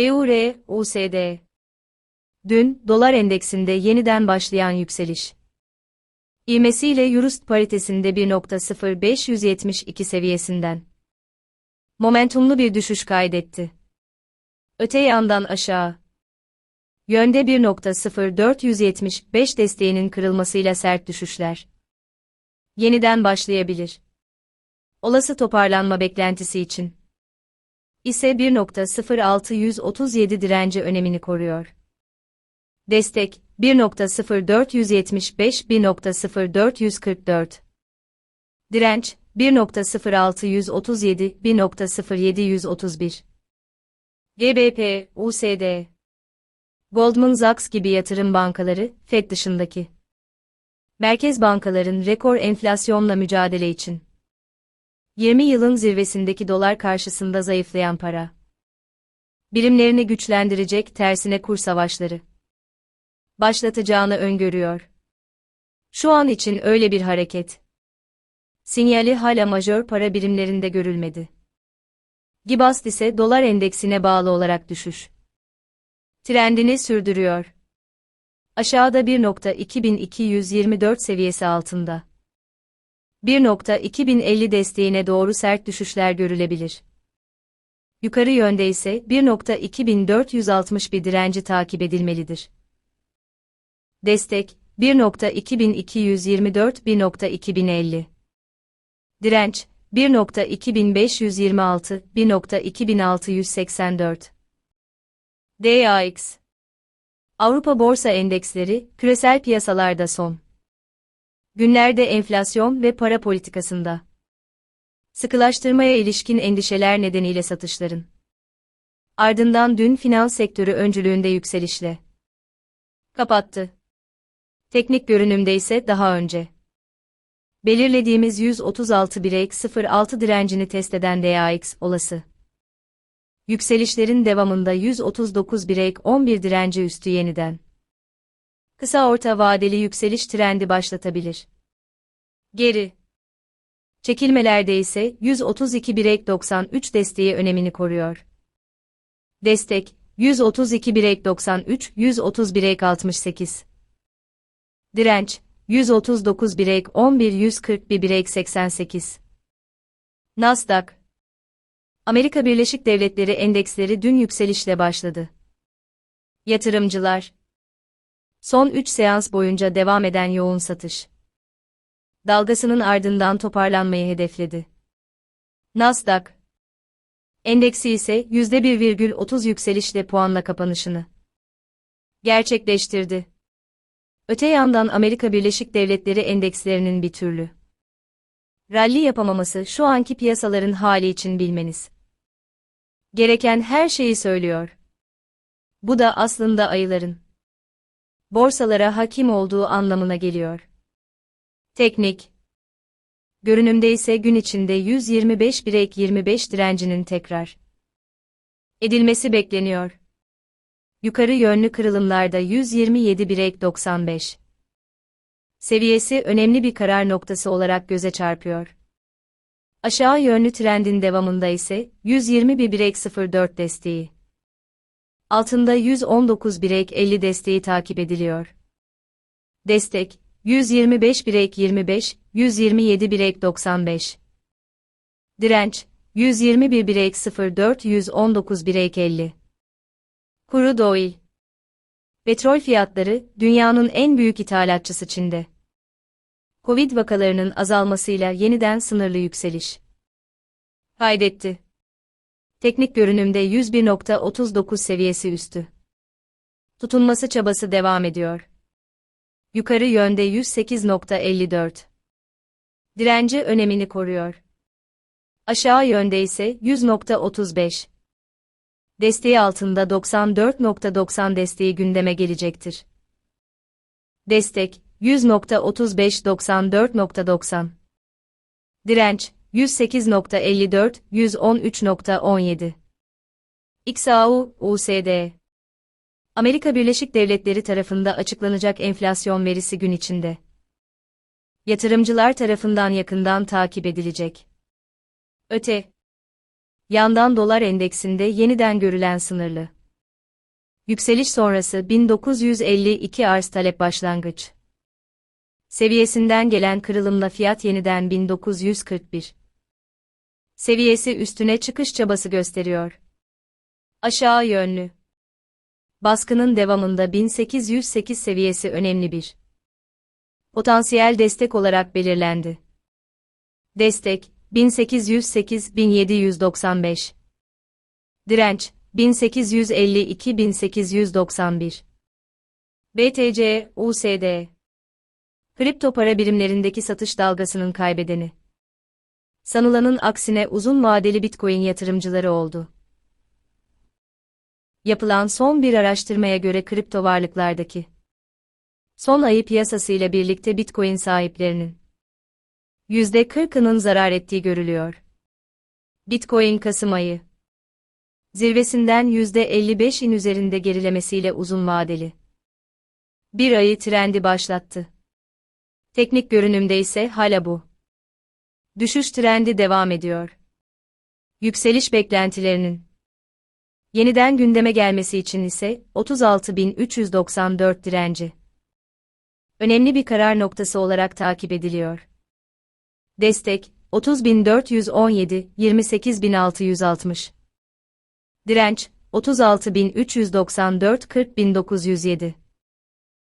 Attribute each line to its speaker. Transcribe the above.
Speaker 1: EUR, USD. Dün, dolar endeksinde yeniden başlayan yükseliş. İğmesiyle Eurust paritesinde 1.0572 seviyesinden. Momentumlu bir düşüş kaydetti. Öte yandan aşağı. Yönde 1.0475 desteğinin kırılmasıyla sert düşüşler. Yeniden başlayabilir. Olası toparlanma beklentisi için ise 1.0637 direnci önemini koruyor. Destek 1.0475 1.0444 Direnç 1.0637 1.0731 GBP, USD Goldman Sachs gibi yatırım bankaları, FED dışındaki. Merkez bankaların rekor enflasyonla mücadele için 20 yılın zirvesindeki dolar karşısında zayıflayan para birimlerini güçlendirecek tersine kur savaşları başlatacağını öngörüyor. Şu an için öyle bir hareket. Sinyali hala majör para birimlerinde görülmedi. Gibast ise dolar endeksine bağlı olarak düşüş. Trendini sürdürüyor. Aşağıda 1.2224 seviyesi altında. 1.2050 desteğine doğru sert düşüşler görülebilir. Yukarı yönde ise 1.2461 direnci takip edilmelidir. Destek 1.2224 1.2050 Direnç 1.2526 1.2684 DAX Avrupa Borsa Endeksleri, küresel piyasalarda son. Günlerde enflasyon ve para politikasında. Sıkılaştırmaya ilişkin endişeler nedeniyle satışların. Ardından dün finans sektörü öncülüğünde yükselişle. Kapattı. Teknik görünümde ise daha önce. Belirlediğimiz 136 06 direncini test eden DAX olası. Yükselişlerin devamında 139 11 direnci üstü yeniden. Kısa orta vadeli yükseliş trendi başlatabilir. Geri. Çekilmelerde ise 132 93 desteği önemini koruyor. Destek 132 93 131 68 Direnç 139 11 141 88 Nasdaq Amerika Birleşik Devletleri endeksleri dün yükselişle başladı. Yatırımcılar Son 3 seans boyunca devam eden yoğun satış dalgasının ardından toparlanmayı hedefledi. Nasdaq Endeksi ise %1,30 yükselişle puanla kapanışını gerçekleştirdi. Öte yandan Amerika Birleşik Devletleri endekslerinin bir türlü rally yapamaması şu anki piyasaların hali için bilmeniz gereken her şeyi söylüyor. Bu da aslında ayıların borsalara hakim olduğu anlamına geliyor. Teknik Görünümde ise gün içinde 125 birek 25 direncinin tekrar edilmesi bekleniyor. Yukarı yönlü kırılımlarda 127 birek 95 seviyesi önemli bir karar noktası olarak göze çarpıyor. Aşağı yönlü trendin devamında ise 120 birek 04 desteği. Altında 119 birek 50 desteği takip ediliyor. Destek 125 birek 25, 127 birek 95. Direnç 121 birek 04, 119 birek 50. Kuru oil. Petrol fiyatları dünyanın en büyük ithalatçısı Çin'de. Covid vakalarının azalmasıyla yeniden sınırlı yükseliş kaydetti. Teknik görünümde 101.39 seviyesi üstü. Tutunması çabası devam ediyor. Yukarı yönde 108.54. Direnci önemini koruyor. Aşağı yönde ise 100.35. Desteği altında 94.90 desteği gündeme gelecektir. Destek 100.35-94.90. Direnç 108.54, 113.17. XAU, USD Amerika Birleşik Devletleri tarafında açıklanacak enflasyon verisi gün içinde. Yatırımcılar tarafından yakından takip edilecek. Öte yandan dolar endeksinde yeniden görülen sınırlı Yükseliş sonrası 1952 arz talep başlangıç. Seviyesinden gelen kırılımla fiyat yeniden 1941 seviyesi üstüne çıkış çabası gösteriyor. Aşağı yönlü. Baskının devamında 1808 seviyesi önemli bir potansiyel destek olarak belirlendi. Destek 1808-1795 Direnç 1852-1891 BTC, USD Kripto para birimlerindeki satış dalgasının kaybedeni. Sanılanın aksine uzun vadeli Bitcoin yatırımcıları oldu. Yapılan son bir araştırmaya göre kripto varlıklardaki son ayı piyasasıyla birlikte Bitcoin sahiplerinin %40'ının zarar ettiği görülüyor. Bitcoin Kasım ayı zirvesinden %55'in üzerinde gerilemesiyle uzun vadeli bir ayı trendi başlattı. Teknik görünümde ise hala bu. Düşüş trendi devam ediyor. Yükseliş beklentilerinin yeniden gündeme gelmesi için ise 36.394 direnci önemli bir karar noktası olarak takip ediliyor. Destek 30.417, 28.660. Direnç 36.394, 40.907.